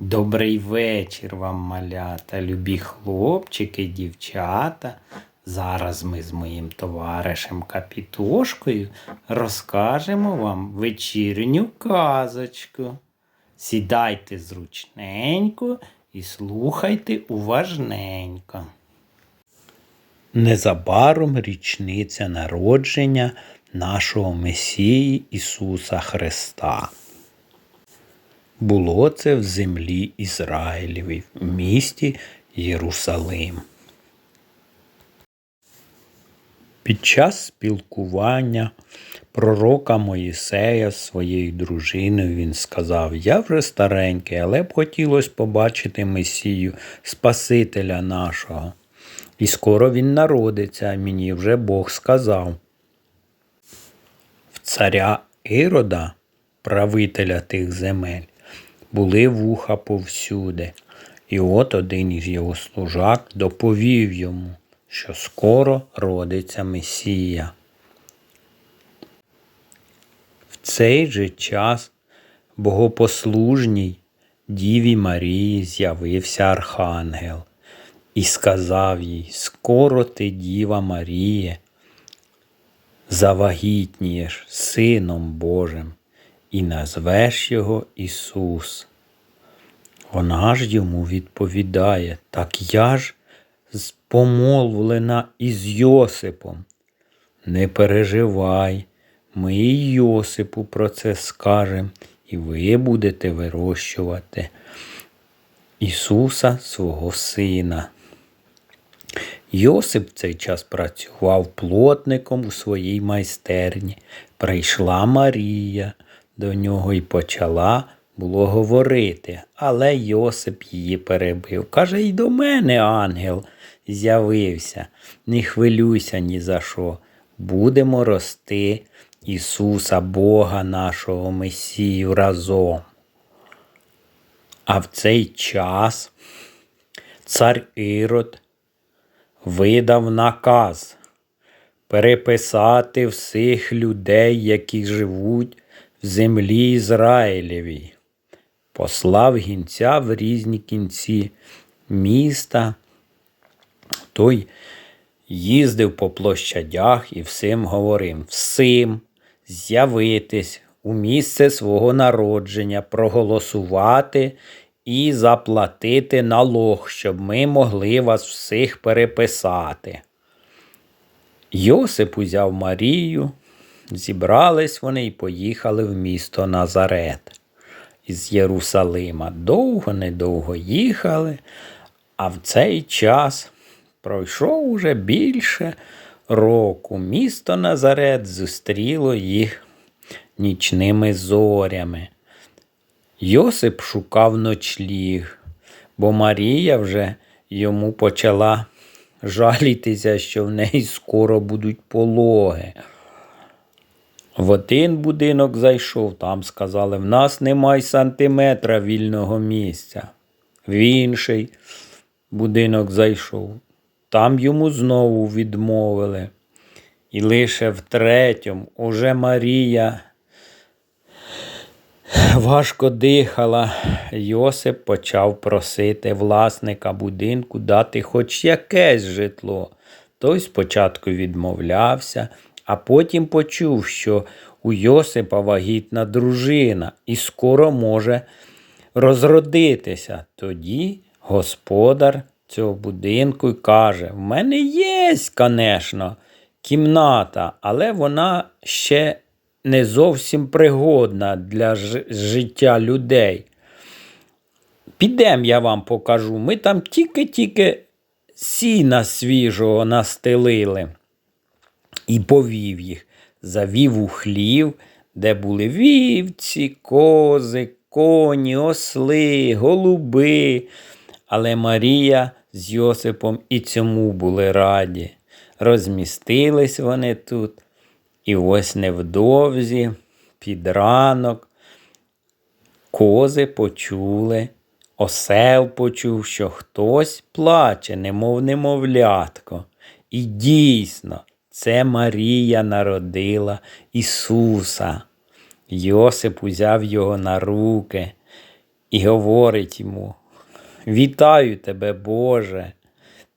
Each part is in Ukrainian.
Добрий вечір вам, малята, любі хлопчики, дівчата. Зараз ми з моїм товаришем Капітошкою розкажемо вам вечірню казочку. Сідайте зручненько і слухайте уважненько. Незабаром річниця народження нашого Месії Ісуса Христа. Було це в землі Ізраїлевій, в місті Єрусалим. Під час спілкування пророка Моїсея з своєю дружиною він сказав: Я вже старенький, але б хотілося побачити Месію, Спасителя нашого. І скоро він народиться, мені вже Бог сказав. В царя Ірода, правителя тих земель, були вуха повсюди. І от один із його служак доповів йому, що скоро родиться Месія. В цей же час богопослужній Діві Марії з'явився архангел і сказав їй: Скоро ти, Діва Маріє, завагітнієш Сином Божим і назвеш його Ісус. Вона ж йому відповідає, так я ж помолвлена із Йосипом. Не переживай, ми і Йосипу про це скажемо, і ви будете вирощувати Ісуса свого Сина. Йосип в цей час працював плотником у своїй майстерні. Прийшла Марія до нього і почала було говорити, але Йосип її перебив. Каже, й до мене ангел з'явився. Не хвилюйся ні за що. Будемо рости Ісуса, Бога нашого Месію разом. А в цей час цар Ірод видав наказ переписати всіх людей, які живуть землі Ізраїлевій, послав гінця в різні кінці міста. Той їздив по площадях і всім говорив всім з'явитись у місце свого народження, проголосувати і заплатити налог, щоб ми могли вас всіх переписати. Йосип узяв Марію, зібрались вони і поїхали в місто Назарет із Єрусалима. Довго недовго їхали, а в цей час пройшов уже більше року. Місто Назарет зустріло їх нічними зорями. Йосип шукав ночліг, бо Марія вже йому почала жалітися, що в неї скоро будуть пологи. В один будинок зайшов, там сказали, в нас немає сантиметра вільного місця. В інший будинок зайшов, там йому знову відмовили. І лише в третьому уже Марія важко дихала. Йосип почав просити власника будинку дати хоч якесь житло. Той спочатку відмовлявся, а потім почув, що у Йосипа вагітна дружина і скоро може розродитися. Тоді господар цього будинку каже: В мене є, звісно, кімната, але вона ще не зовсім пригодна для життя людей. Підем, я вам покажу. Ми там тільки-тільки сіна свіжого настелили і повів їх, завів у хлів, де були вівці, кози, коні, осли, голуби. Але Марія з Йосипом і цьому були раді. Розмістились вони тут. І ось невдовзі, під ранок, кози почули, осел почув, що хтось плаче, немов немовлятко. І дійсно, це Марія народила Ісуса. Йосип узяв його на руки і говорить йому: Вітаю тебе, Боже,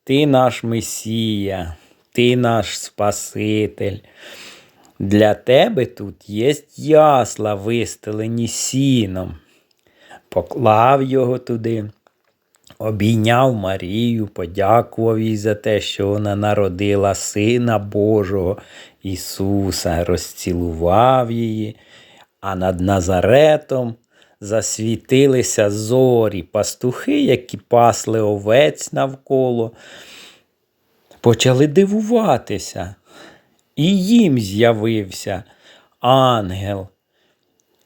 ти наш Месія, ти наш Спаситель. Для тебе тут є ясла, вистелені сіном. Поклав його туди, обійняв Марію, подякував їй за те, що вона народила Сина Божого Ісуса, розцілував її, а над Назаретом засвітилися зорі, пастухи, які пасли овець навколо, почали дивуватися. І їм з'явився ангел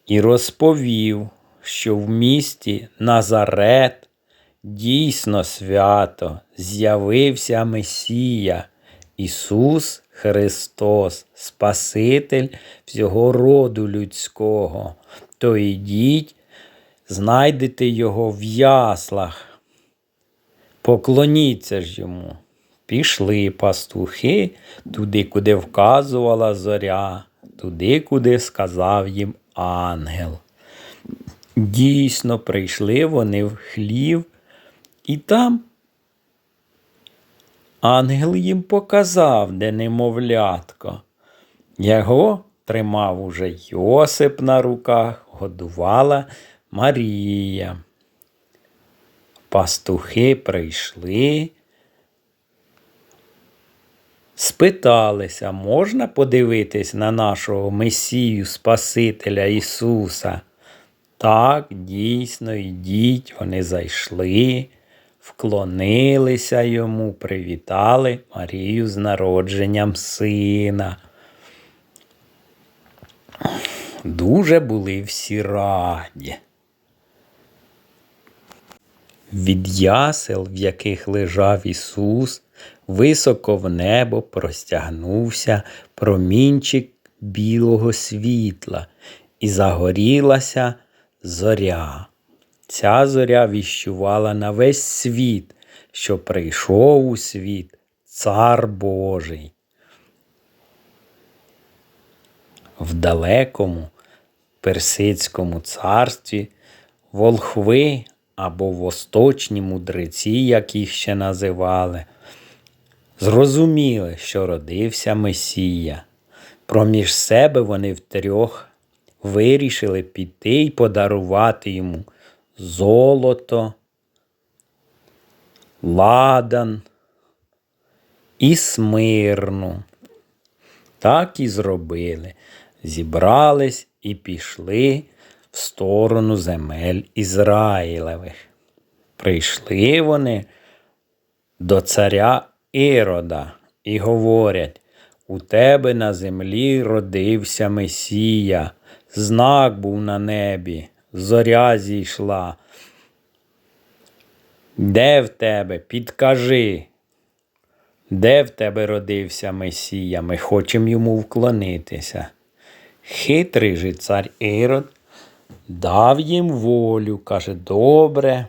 і розповів, що в місті Назарет дійсно свято з'явився Месія, Ісус Христос, Спаситель всього роду людського. То йдіть, знайдете Його в яслах. Поклоніться ж йому. Пішли пастухи туди, куди вказувала зоря, туди, куди сказав їм ангел. Дійсно, прийшли вони в хлів, і там ангел їм показав, де немовлятко. Його тримав уже Йосип на руках, годувала Марія. Пастухи прийшли спиталися, можна подивитись на нашого Месію Спасителя Ісуса? Так, дійсно, йдіть, вони зайшли, вклонилися йому, привітали Марію з народженням сина. Дуже були всі раді. Від ясел, в яких лежав Ісус, високо в небо простягнувся промінчик білого світла, і загорілася зоря. Ця зоря віщувала на весь світ, що прийшов у світ цар Божий. В далекому персидському царстві волхви або восточні мудреці, як їх ще називали, зрозуміли, що родився Месія. Проміж себе вони втрьох вирішили піти й подарувати йому золото, ладан і смирну. Так і зробили. Зібрались і пішли в сторону земель Ізраїлевих. Прийшли вони до царя Ірода і говорять у тебе на землі родився Месія, знак був на небі, зоря зійшла. Де в тебе? Підкажи, де в тебе родився Месія? Ми хочемо йому вклонитися. Хитрий же цар Ірод дав їм волю, каже, добре.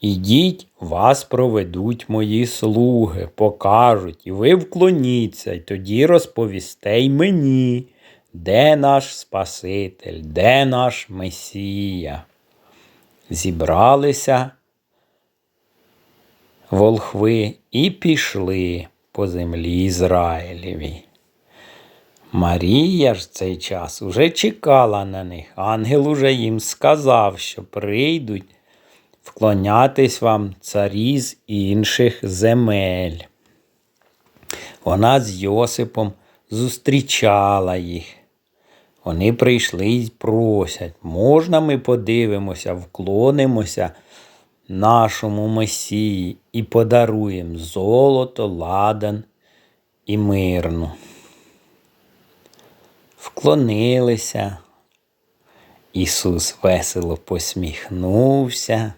Ідіть, вас проведуть мої слуги, покажуть, і ви вклоніться, і тоді розповісте й мені, де наш Спаситель, де наш Месія. Зібралися волхви і пішли по землі Ізраїлеві. Марія ж цей час уже чекала на них. Ангел уже їм сказав, що прийдуть вклонятись вам царі з інших земель. Вона з Йосипом зустрічала їх. Вони прийшли і просять, можна ми подивимося, вклонимося нашому Месії і подаруємо золото, ладан і мирну. Вклонилися. Ісус весело посміхнувся.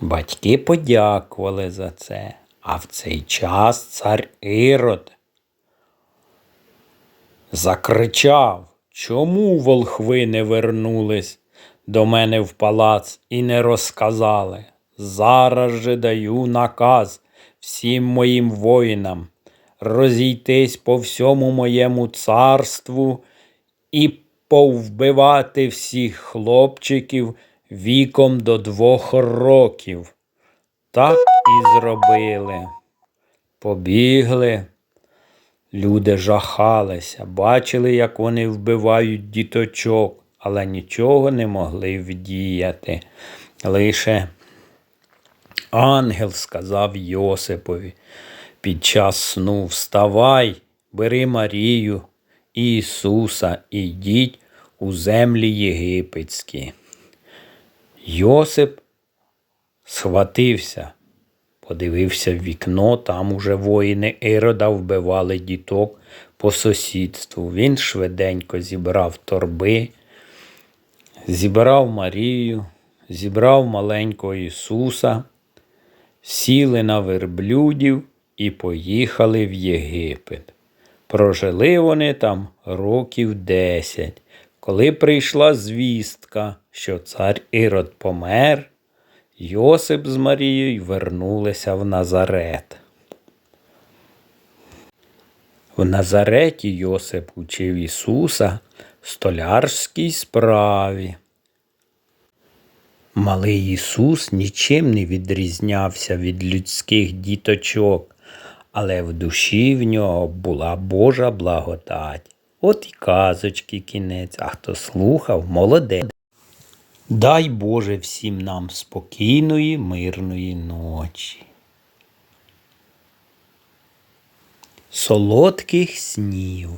Батьки подякували за це, а в цей час цар Ірод закричав, чому волхви не вернулись до мене в палац і не розказали. Зараз же даю наказ всім моїм воїнам розійтись по всьому моєму царству і повбивати всіх хлопчиків віком до двох років. Так і зробили. Побігли. Люди жахалися, бачили, як вони вбивають діточок, але нічого не могли вдіяти. Лише ангел сказав Йосипові під час сну Вставай, бери Марію і Ісуса і йдіть у землі єгипетські. Йосип схватився, подивився в вікно, там уже воїни Ірода вбивали діток по сусідству. Він швиденько зібрав торби, зібрав Марію, зібрав маленького Ісуса, сіли на верблюдів і поїхали в Єгипет. Прожили вони там років десять. Коли прийшла звістка, що цар Ірод помер, Йосип з Марією вернулися в Назарет. В Назареті Йосип учив Ісуса столярській справі. Малий Ісус нічим не відрізнявся від людських діточок, але в душі в нього була Божа благодать. От і казочки кінець, а хто слухав, молодець. Дай Боже всім нам спокійної, мирної ночі. Солодких снів.